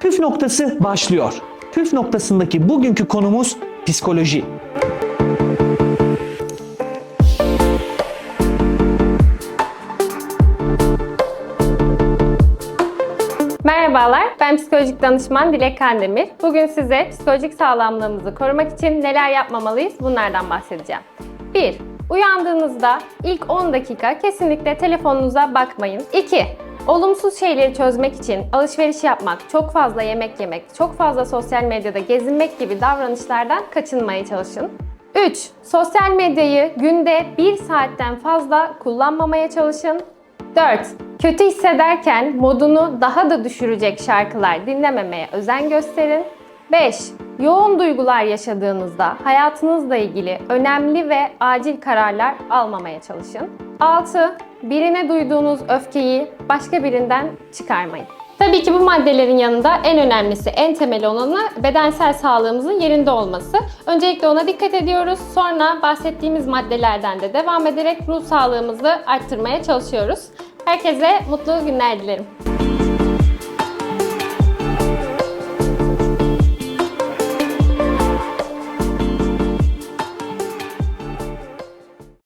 Püf noktası başlıyor. Püf noktasındaki bugünkü konumuz psikoloji. Merhabalar, ben psikolojik danışman Dilek Kandemir. Bugün size psikolojik sağlamlığımızı korumak için neler yapmamalıyız bunlardan bahsedeceğim. 1. Uyandığınızda ilk 10 dakika kesinlikle telefonunuza bakmayın. 2. Olumsuz şeyleri çözmek için alışveriş yapmak, çok fazla yemek yemek, çok fazla sosyal medyada gezinmek gibi davranışlardan kaçınmaya çalışın. 3. Sosyal medyayı günde 1 saatten fazla kullanmamaya çalışın. 4. Kötü hissederken modunu daha da düşürecek şarkılar dinlememeye özen gösterin. 5. Yoğun duygular yaşadığınızda hayatınızla ilgili önemli ve acil kararlar almamaya çalışın. 6. Birine duyduğunuz öfkeyi başka birinden çıkarmayın. Tabii ki bu maddelerin yanında en önemlisi, en temel olanı bedensel sağlığımızın yerinde olması. Öncelikle ona dikkat ediyoruz. Sonra bahsettiğimiz maddelerden de devam ederek ruh sağlığımızı arttırmaya çalışıyoruz. Herkese mutlu günler dilerim.